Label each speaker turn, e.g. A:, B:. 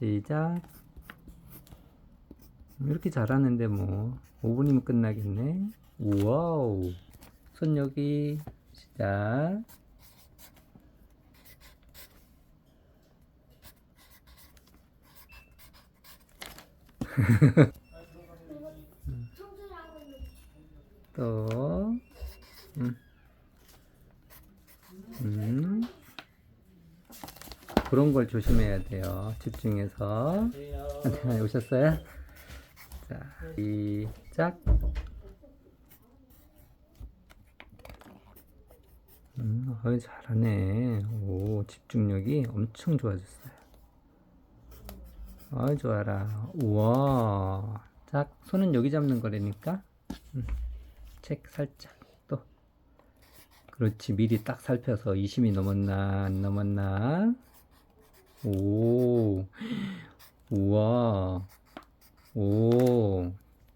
A: 시작. 이렇게 잘하는데 뭐 5분이면 끝나겠네. 우와우. 손 여기 시작.
B: 있는
A: 또, 음. 음. 그런 걸 조심해야 돼요. 집중해서. 네, 오셨어요? 자, 시작. 음, 어이, 잘하네. 오, 집중력이 엄청 좋아졌어요. 어이, 좋아라. 우와. 자, 손은 여기 잡는 거라니까. 음, 책 살짝 또. 그렇지. 미리 딱 살펴서 20이 넘었나, 안 넘었나. 오, 우와. 오,